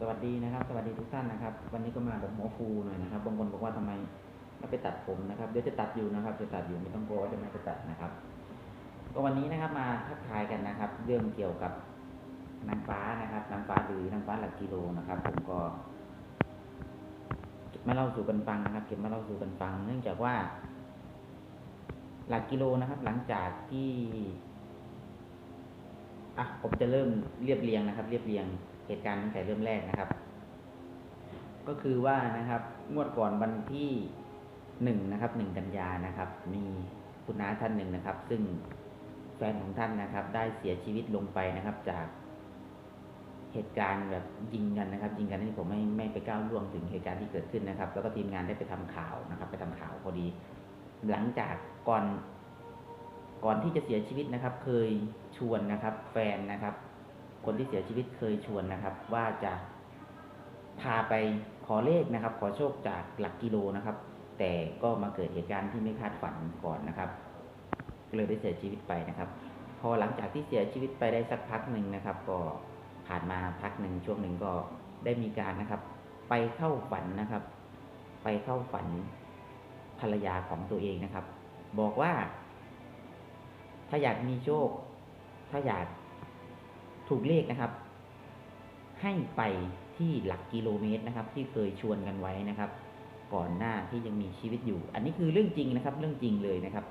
สวัสดีนะครับ สวัสดีทุกท่านนะครับ วันนี้ก็มาแบบหัวฟูหน่อยนะครับบางคนบอกว่าทำไมไม่ไปตัดผมนะครับเดี๋ยวจะตัดอยู่นะครับ จะตัดอยู่ไม่ต้องกลัวว่าจะไม่ไปตัดนะครับ ก็วันนี้นะครับมาทักทายกันนะครับ เรื่องเกี่ยวกับนางฟ้านะครับนางฟ้าหรือนางฟ้าหลักกิโลนะครับ ผมก็มาเล่าสู่กันฟังนะครับ เก็บมาเล่าสู่กันฟัง เนื่องจากว่า หลักกิโลนะครับ หลังจากที่ อะผมจะเริ่มเรียบเรียงนะครับ เรียบเรียงเหตุการณ์ตั้งแต่เริ่มแรกนะครับ ก็คือว่านะครับ งวดก่อนวันที่หนึ่งนะครับหนึ่งกันยานะครับ มีคุณน้าท่านหนึ่งนะครับ ซึ่งแฟนของท่านนะครับ ได้เสียชีวิตลงไปนะครับ จากเหตุการณ์แบบยิงกันนะครับยิงกันนี่ผมไม่ไม่ไปก้าวล่วงถึงเหตุการณ์ที่เกิดขึ้นนะครับ แล้วก็ทีมงานได้ไปทำข่าวนะครับ ไปทำข่าวพอดี หลังจากก่อน ก่อนที่จะเสียชีวิตนะครับ เคยชวนนะครับ แฟนนะครับ คนที่เสียชีวิตเคยชวนนะครับ ว่าจะพาไปขอเลขนะครับ ขอโชคจากหลักกิโลนะครับ แต่ก็มาเกิดเหตุการณ์ที่ไม่คาดฝันก่อนนะครับเลยได้เสียชีวิตไปนะครับ พอหลังจากที่เสียชีวิตไปได้สักพักหนึ่งนะครับ ก็ผ่านมาพักหนึ่งช่วงหนึ่งก็ได้มีการนะครับ ไปเข้าฝันนะครับ ไปเข้าฝันภรรยาของตัวเองนะครับ บอกว่า ถ้าอยากมีโชค ถ้าอยากถูกเลขนะครับ ให้ไปที่หลักกิโลเมตรนะครับ ที่เคยชวนกันไว้นะครับ ก่อนหน้าที่ยังมีชีวิตอยู่ อันนี้คือเรื่องจริงนะครับ เรื่องจริงเลยนะครับ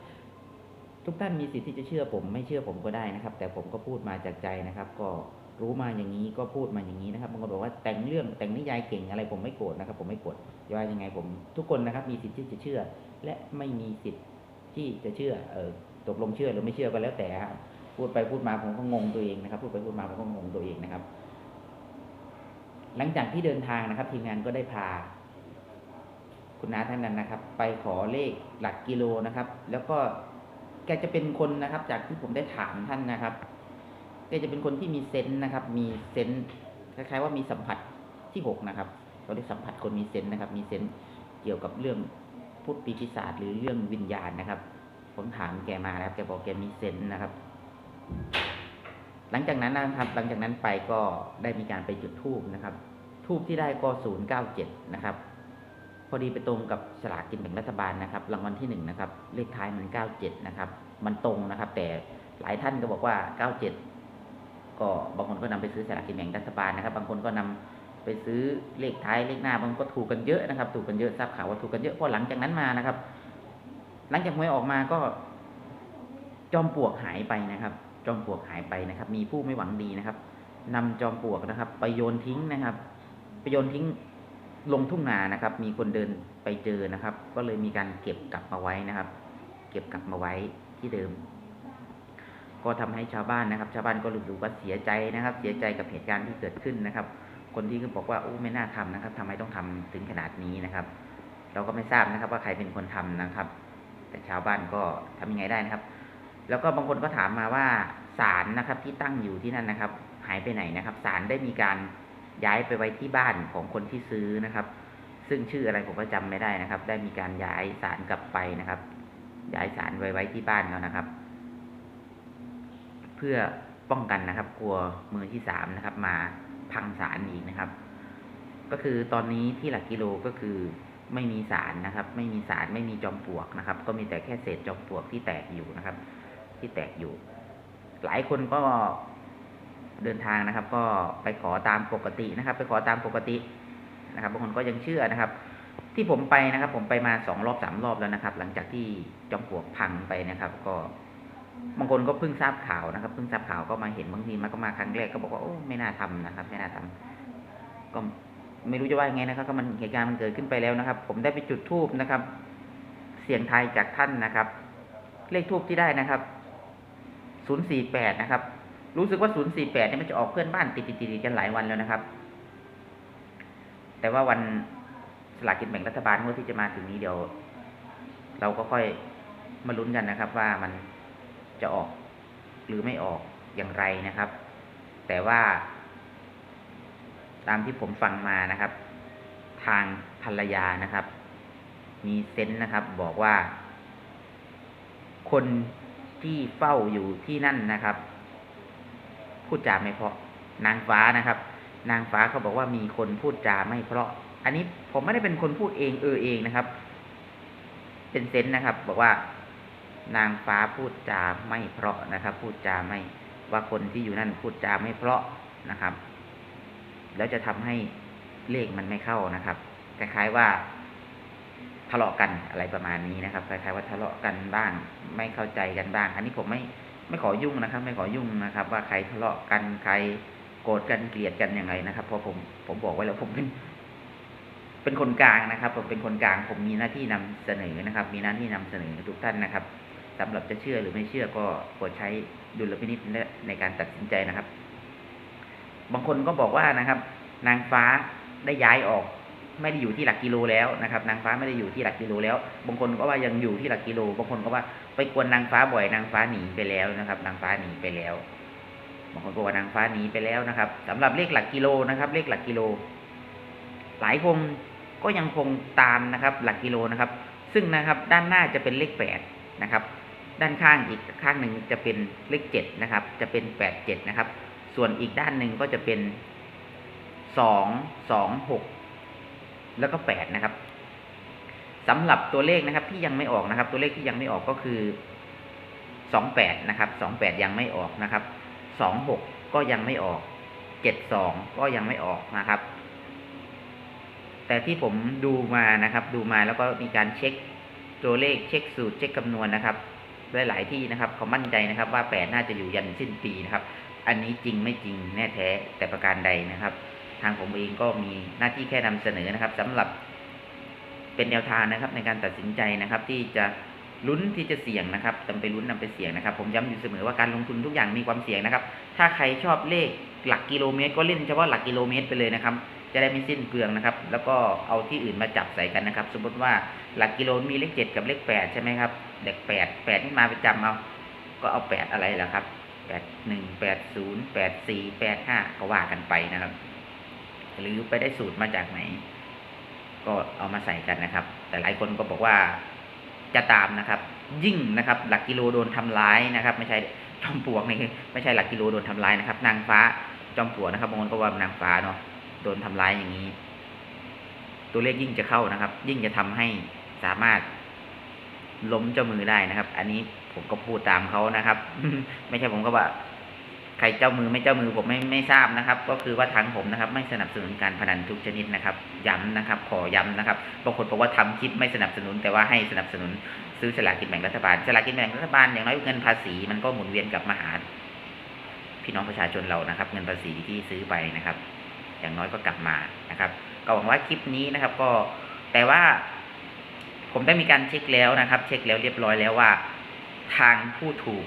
ทุกท่านมีสิทธิ์ที่จะเชื่อผมไม่เชื่อผมก็ได้นะครับ แต่ผมก็พูดมาจากใจนะครับ ก็รู้มาอย่างนี้ก็พูดมาอย่างนี้นะครับบางคนบอกว่าแต่งเรื่องแต่งนิยายเก่งอะไรผมไม่โกรธนะครับ ผมไม่โกรธว่ายังไงผม ทุกคนนะครับ มีสิทธิ์ที่จะเชื่อ และไม่มีสิทธิ์ที่จะเชื่อเออ ตกลงเชื่อหรือไม่เชื่อก็แล้วแต่ครับพูดไปพูดมาผมก็งงตัวเองนะครับ พูดไปพูดมาผมก็งงตัวเองนะครับ หลังจากที่เดินทางนะครับ ทีมงานก็ได้พา คุณน้าท่านนั้นนะครับ ไปขอเลขหลักกิโลนะครับ แล้วก็แกจะเป็นคนนะครับ จากที่ผมได้ถามท่านนะครับแกจะเป็นคนที่มีเซนส์นะครับ มีเซนส์คล้ายๆว่ามีสัมผัสที่หกนะครับเขาเรียกสัมผัสคนมีเซนส์นะครับ มีเซนส์เกี่ยวกับเรื่องพุทธปีศาจหรือเรื่องวิญญาณนะครับ ผมถามแกมานะครับแกบอกแกมีเซนนะครับ หลังจากนั้นนะครับ หลังจากนั้นไปก็ได้มีการไปจุดธูปนะครับ ทูบที่ได้ก็ศูนย์เก้าเจ็ดนะครับ พอดีไปตรงกับสลากกินแบ่งรัฐบาลนะครับ รางวัลที่หนึ่งนะครับ เลขท้ายมันเก้าเจ็ดนะครับ มันตรงนะครับ แต่หลายท่านก็บอกว่าเก้าเจ็ดก็บางคนก็นำไปซื้อสลากกินแบ่งรัฐบาลนะครับ บางคนก็นำไปซื้อเลขท้ายเลขหน้าบางคนก็ถูกกันเยอะนะครับ ถูกกันเยอะทราบข่าวว่าถูกกันเยอะพอหลังจากนั้นมานะครับ หลังจากหวยออกมาก็จอมปลวกหายไปนะครับ จอมปลวกหายไปนะครับ มีผู้ไม่หวังดีนะครับนำจอมปลวกนะครับ ไปโยนทิ้งนะครับ ไปโยนทิ้งลงทุ่งนานะครับ มีคนเดินไปเจอนะครับ ก็เลยมีการเก็บกลับมาไว้นะครับ เก็บกลับมาไว้ที่เดิม ก็ทำให้ชาวบ้านนะครับ ชาวบ้านก็รู้สึกว่าเสียใจนะครับ เสียใจกับเหตุการณ์ที่เกิดขึ้นนะครับ คนที่ก็บอกว่าโอ้ไม่น่าทำนะครับทำไมต้องทำถึงขนาดนี้นะครับ เราก็ไม่ทราบนะครับ ว่าใครเป็นคนทำนะครับ แต่ชาวบ้านก็ทำยังไงได้นะครับ แล้วก็บางคนก็ถามมาว่าศาลนะครับที่ตั้งอยู่ที่นั่นนะครับ หายไปไหนนะครับศาลได้มีการย้ายไปไว้ที่บ้านของคนที่ซื้อนะครับ ซึ่งชื่ออะไรผมก็จำไม่ได้นะครับ ได้มีการย้ายศาลกลับไปนะครับ ย้ายศาลไว้ไว้ที่บ้านเขานะครับ เพื่อป้องกันนะครับ กลัวมือที่สามนะครับ มาพังศาลอีกนะครับ ก็คือตอนนี้ที่หลักกิโลก็คือ ไม่มีสารนะครับ ไม่มีสารไม่มีจอมปลวกนะครับ ก็มีแต่แค่เศษจอมปลวกที่แตกอยู่นะครับ ที่แตกอยู่ หลายคนก็เดินทางนะครับ ก็ไปขอตามปกตินะครับ ไปขอตามปกตินะครับบางคนก็ยังเชื่อนะครับ ที่ผมไปนะครับ ผมไปมาสองรอบสามรอบแล้วนะครับ หลังจากที่จอมปลวกพังไปนะครับ ก็บางคนก็เพิ่งทราบข่าวนะครับ เพิ่งทราบข่าวก็มาเห็นบางทีมาก็มาครั้งแรกก็บอกว่าโอ้ไม่น่าทำนะครับ ไม่น่าทำก็ ไม่รู้จะว่ายังไงนะครับก็มันเหตุการณ์มันเกิดขึ้นไปแล้วนะครับ ผมได้ไปจุดทูบนะครับ เสียงทายจากท่านนะครับ เลขทูบที่ได้นะครับศูนย์สี่แปดนะครับ รู้สึกว่าศูนย์สี่แปดเนี่ยมันจะออกเพื่อนบ้านติดติดๆกันหลายวันแล้วนะครับ แต่ว่าวันสลากกินแบ่งรัฐบาลงวดที่จะมาถึงนี้เดี๋ยว เราก็ค่อยมาลุ้นกันนะครับ ว่ามันจะออกหรือไม่ออกอย่างไรนะครับ แต่ว่า ตามที่ผมฟังมานะครับ ทางภรรยานะครับ มีเซนส์นะครับ บอกว่า คนที่เฝ้าอยู่ที่นั่นนะครับพูดจาไม่เพราะนางฟ้านะครับ นางฟ้าเขาบอกว่ามีคนพูดจาไม่เพราะ อันนี้ผมไม่ได้เป็นคนพูดเองเออเองนะครับ เป็นเซนส์นะครับ บอกว่า นางฟ้าพูดจาไม่เพราะนะครับ พูดจาไม่ว่าคนที่อยู่นั่นพูดจาไม่เพราะนะครับ แล้วจะทำให้เลขมันไม่เข้านะครับคล้ายๆว่าทะเลาะกันอะไรประมาณนี้นะครับคล้ายๆว่าทะเลาะกันบ้าง ไม่เข้าใจกันบ้าง อันนี้ผมไม่ไม่ขอยุ่งนะครับ ไม่ขอยุ่งนะครับ ว่าใครทะเลาะกันใครโกรธกันเกลียดกันยังไงนะครับ เพราะผมผมบอกไว้แล้วผมเป็น เป็นคนกลางนะครับ ผมเป็นคนกลาง ผมมีหน้าที่นำเสนอนะครับ มีหน้าที่นำเสนอทุกท่านนะครับสำหรับจะเชื่อหรือไม่เชื่อก็โปรดใช้ดุลพินิจในการตัดสินใจนะครับ บางคนก็บอกว่านะครับ นางฟ้าได้ย้ายออก ไม่ได้อยู่ที่หลักกิโลแล้วนะครับ นางฟ้าไม่ได้อยู่ที่หลักกิโลแล้ว บางคนก็ว่ายังอยู่ที่หลักกิโล บางคนก็ว่าไปกวนนางฟ้าบ่อยนางฟ้าหนีไปแล้วนะครับ นางฟ้าหนีไปแล้ว บางคนก็ว่านางฟ้าหนีไปแล้วนะครับสำหรับเลขหลักกิโลนะครับ เลขหลักกิโล หลายคนก็ยังคงตามนะครับ หลักกิโลนะครับ ซึ่งนะครับด้านหน้าจะเป็นเลขแปดนะครับ ด้านข้างอีกข้างหนึ่งจะเป็นเลขเจ็ดนะครับ จะเป็นแปดเจ็ดนะครับ ส่วนอีกด้านหนึ่งก็จะเป็นสองสองหกแล้วก็แปดนะครับสำหรับตัวเลขนะครับที่ยังไม่ออกนะครับ ตัวเลขที่ยังไม่ออกก็คือสองแปดนะครับสองแปดยังไม่ออกนะครับสองหกก็ยังไม่ออกเจ็ดสองก็ยังไม่ออกนะครับ แต่ที่ผมดูมานะครับ ดูมาแล้วก็มีการเช็คตัวเลขเช็คสูตรเช็คคำนวณนะครับหลายๆที่นะครับเขามั่นใจนะครับว่าแปดน่าจะอยู่ยันสิ้นปีนะครับ อันนี้จริงไม่จริงแน่แท้แต่ประการใดนะครับ ทางผมเองก็มีหน้าที่แค่นำเสนอนะครับสำหรับเป็นแนวทางนะครับ ในการตัดสินใจนะครับ ที่จะลุ้นที่จะเสี่ยงนะครับนำไปลุ้นนำไปเสี่ยงนะครับ ผมย้ำอยู่เสมอว่าการลงทุนทุกอย่างมีความเสี่ยงนะครับ ถ้าใครชอบเลขหลักกิโลเมตร ก็เล่นเฉพาะหลักกิโลเมตรไปเลยนะครับ จะได้ไม่สิ้นเปลืองนะครับ แล้วก็เอาที่อื่นมาจับใส่กันนะครับ สมมติว่าหลักกิโลมีเลขเจ็ดกับเลขแปดใช่ไหมครับเด็กแปดแปดนี่มาประจำเอาก็เอาแปดอะไรล่ะครับ แปดหนึ่งแปดศูนย์แปดสี่แปดห้าก็ว่ากันไปนะครับ หรือไปได้สูตรมาจากไหน ก็เอามาใส่กันนะครับ แต่หลายคนก็บอกว่าจะตามนะครับ ยิ่งนะครับ หลักกิโลโดนทำร้ายนะครับ ไม่ใช่จอมปลวกนี่ไม่ใช่หลักกิโลโดนทำร้ายนะครับ นางฟ้าจอมปลวกนะครับบางคนก็ว่านางฟ้าเนาะโดนทำร้ายอย่างนี้ ตัวเลขยิ่งจะเข้านะครับ ยิ่งจะทำให้สามารถล้มเจ้ามือได้นะครับ อันนี้ ผมก็พูดตามเขานะครับ ไม่ใช่ผมก็ว่า ใครเจ้ามือไม่เจ้ามือผมไม่ไม่ทราบนะครับ ก็คือว่าทางผมนะครับ ไม่สนับสนุนการพนันทุกชนิดนะครับ ย้ำนะครับ ขอย้ำนะครับบางคนบอกว่าทำคลิปไม่สนับสนุน แต่ว่าให้สนับสนุนซื้อฉลากกินแบ่งรัฐบาลฉลากกินแบ่งรัฐบาลอย่างน้อยเงินภาษีมันก็หมุนเวียนกลับมาหาพี่น้องประชาชนเรานะครับ เงินภาษีที่ซื้อไปนะครับ อย่างน้อยก็กลับมานะครับ ก็หวังว่าคลิปนี้นะครับ ก็แต่ว่า ผมได้มีการเช็คแล้วนะครับ เช็คแล้วเรียบร้อยแล้วว่า ทางผู้ถูก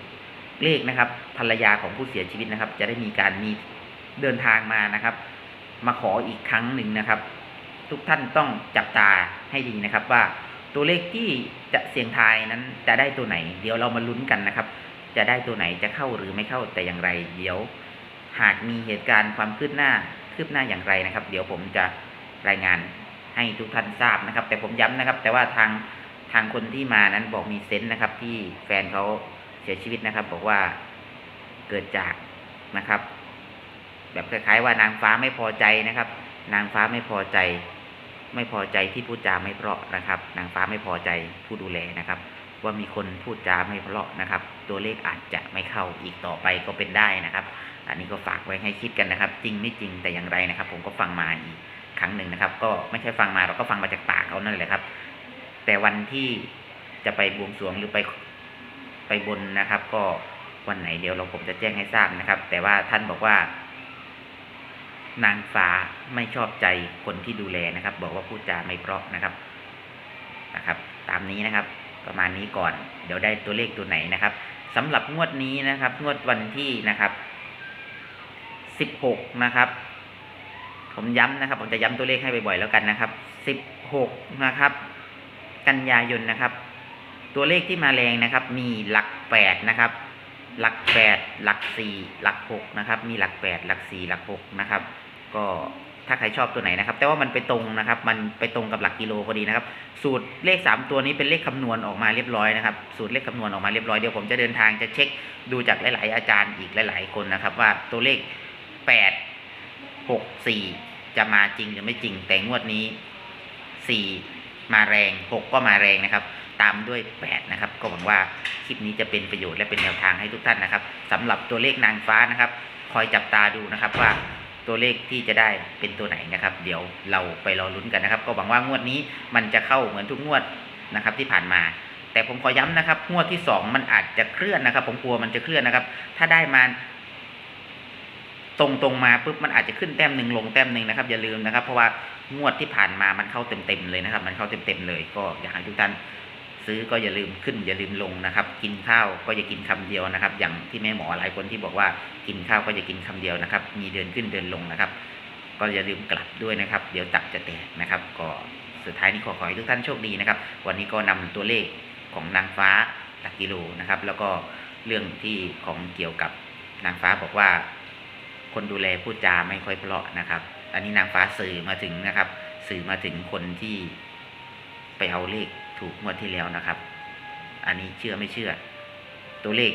เลขนะครับ ภรรยาของผู้เสียชีวิตนะครับ จะได้มีการมีเดินทางมานะครับ มาขออีกครั้งหนึ่งนะครับ ทุกท่านต้องจับตาให้ดีนะครับ ว่าตัวเลขที่จะเสี่ยงทายนั้นจะได้ตัวไหน เดี๋ยวเรามาลุ้นกันนะครับ จะได้ตัวไหนจะเข้าหรือไม่เข้าแต่อย่างไร เดี๋ยว หากมีเหตุการณ์ความคืบหน้าคืบหน้าอย่างไรนะครับ เดี๋ยวผมจะรายงานให้ทุกท่านทราบนะครับ แต่ผมย้ำนะครับ แต่ว่าทาง ทางคนที่มานั้นบอกมีเซนต์นะครับ ที่แฟนเขาเสียชีวิตนะครับ บอกว่าเกิดจากนะครับ แบบคล้ายๆว่านางฟ้าไม่พอใจนะครับ นางฟ้าไม่พอใจ ไม่พอใจที่พูดจาไม่เพราะนะครับ นางฟ้าไม่พอใจผู้ดูแลนะครับ ว่ามีคนพูดจาไม่เพราะนะครับ ตัวเลขอาจจะไม่เข้าอีกต่อไปก็เป็นได้นะครับ อันนี้ก็ฝากไว้ให้คิดกันนะครับ จริงไม่จริงแต่อย่างไรนะครับ ผมก็ฟังมาอีกครั้งหนึ่งนะครับ ก็ไม่ใช่ฟังมาเราก็ฟังมาจากปากเขานั่นแหละครับ แต่วันที่จะไปบวงสรวงหรือไปไปบนนะครับ ก็วันไหนเดี๋ยวเราผมจะแจ้งให้ทราบนะครับ แต่ว่าท่านบอกว่า นางฟ้าไม่ชอบใจคนที่ดูแลนะครับ บอกว่าพูดจาไม่เพราะนะครับนะครับ ตามนี้นะครับ ประมาณนี้ก่อน เดี๋ยวได้ตัวเลขตัวไหนนะครับสำหรับงวดนี้นะครับ งวดวันที่นะครับสิบหกนะครับ ผมย้ำนะครับ ผมจะย้ำตัวเลขให้บ่อยๆแล้วกันนะครับสิบหกนะครับ กันยายนนะครับ ตัวเลขที่มาแรงนะครับ มีหลักแปดนะครับ หลักแปดหลักสี่หลักหกนะครับ มีหลักแปดหลักสี่หลักหกนะครับ ก็ถ้าใครชอบตัวไหนนะครับ แต่ว่ามันไปตรงนะครับ มันไปตรงกับหลักกิโลพอดีนะครับ สูตรเลขสามตัวนี้เป็นเลขคำนวณออกมาเรียบร้อยนะครับ สูตรเลขคำนวณออกมาเรียบร้อย เดี๋ยวผมจะเดินทางจะเช็คดูจากหลาย ๆ อาจารย์อีกหลาย ๆ คนนะครับ ว่าตัวเลขแปดหหกสี่จะมาจริงหรือไม่จริง แต่งวดนี้สี่ มาแรงหกก็มาแรงนะครับ ตามด้วยแปดนะครับ ก็หวังว่าคลิปนี้จะเป็นประโยชน์และเป็นแนวทางให้ทุกท่านนะครับสำหรับตัวเลขนางฟ้านะครับ คอยจับตาดูนะครับว่าตัวเลขที่จะได้เป็นตัวไหนนะครับ เดี๋ยวเราไปรอลุ้นกันนะครับ ก็หวังว่างวดนี้มันจะเข้าเหมือนทุกงวดนะครับที่ผ่านมาแต่ผมขอย้ำนะครับงวดที่สองมันอาจจะเคลื่อนนะครับ ผมกลัวมันจะเคลื่อนนะครับ ถ้าได้มา ตรงตรงๆมาปุ๊บมันอาจจะขึ้นแต้มหนึ่งลงแต้มหนึ่งนะครับอย่าลืมนะครับ เพราะว่างวดที่ผ่านมามันเข้าเต็มๆเลยนะครับ มันเข้าเต็มๆเลย ก็อยากให้ทุกท่านซื้อก็อย่าลืมขึ้นอย่าลืมลงนะครับ กินข้าวก็อย่ากินคำเดียวนะครับ อย่างที่แม่หมอหลายคนที่บอกว่ากินข้าวก็อย่ากินคำเดียวนะครับ มีเดินขึ้นเดินลงนะครับ ก็อย่าลืมกลับด้วยนะครับ เดี๋ยวตับจะแตกนะครับ ก็สุดท้ายนี้ขอขอให้ทุกท่านโชคดีนะครับ วันนี้ก็นำตัวเลขของนางฟ้าหลักกิโลนะครับ แล้วก็เรื่องที่ของเกี่ยวกับนางฟ้าบอกว่า คนดูแลพูดจาไม่ค่อยเพราะนะครับ อันนี้นางฟ้าสื่อมาถึงนะครับ สื่อมาถึงคนที่ไปเอาเลขถูกงวดที่แล้วนะครับ อันนี้เชื่อไม่เชื่อ ตัวเลข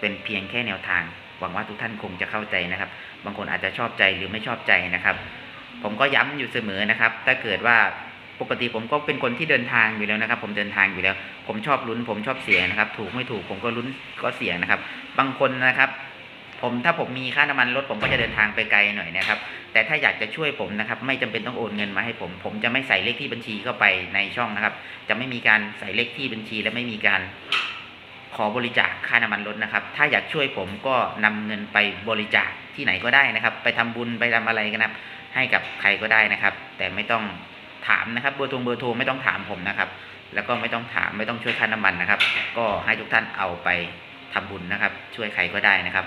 เป็นเพียงแค่แนวทาง หวังว่าทุกท่านคงจะเข้าใจนะครับ บางคนอาจจะชอบใจหรือไม่ชอบใจนะครับ ผมก็ย้ำอยู่เสมอนะครับ ถ้าเกิดว่าปกติผมก็เป็นคนที่เดินทางอยู่แล้วนะครับ ผมเดินทางอยู่แล้ว ผมชอบลุ้น ผมชอบเสียงนะครับ ถูกไม่ถูกผมก็ลุ้นก็เสียงนะครับ บางคนนะครับ ผมถ้าผมมีค่าน้ำมันรถผมก็จะเดินทางไปไกลหน่อยนะครับ แต่ถ้าอยากจะช่วยผมนะครับ ไม่จำเป็นต้องโอนเงินมาให้ผม ผมจะไม่ใส่เลขที่บัญชีเข้าไปในช่องนะครับ จะไม่มีการใส่เลขที่บัญชี และไม่มีการขอบริจาคค่าน้ำมันรถนะครับ ถ้าอยากช่วยผมก็นำเงินไปบริจาคที่ไหนก็ได้นะครับ ไปทำบุญไปทำอะไรกันนะครับให้กับใครก็ได้นะครับ แต่ไม่ต้องถามนะครับเบอร์โทรเบอร์โทรไม่ต้องถามผมนะครับ แล้วก็ไม่ต้องถามไม่ต้องช่วยค่าน้ำมันนะครับ ก็ให้ทุกท่านเอาไปทำบุญนะครับ ช่วยใครก็ได้นะครับ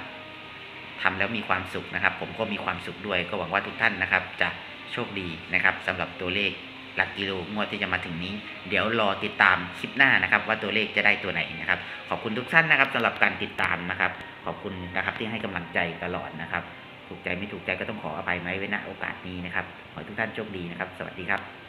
ทำแล้วมีความสุขนะครับ ผมก็มีความสุขด้วย ก็หวังว่าทุกท่านนะครับ จะโชคดีนะครับสำหรับตัวเลขหลักกิโลงวดที่จะมาถึงนี้ เดี๋ยวรอติดตามคลิปหน้านะครับ ว่าตัวเลขจะได้ตัวไหนนะครับ ขอบคุณทุกท่านนะครับสำหรับการติดตามนะครับ ขอบคุณนะครับที่ให้กำลังใจตลอดนะครับ ถูกใจไม่ถูกใจก็ต้องขออภัยไว้ไว้ณโอกาสนี้นะครับขอให้ทุกท่านโชคดีนะครับ สวัสดีครับ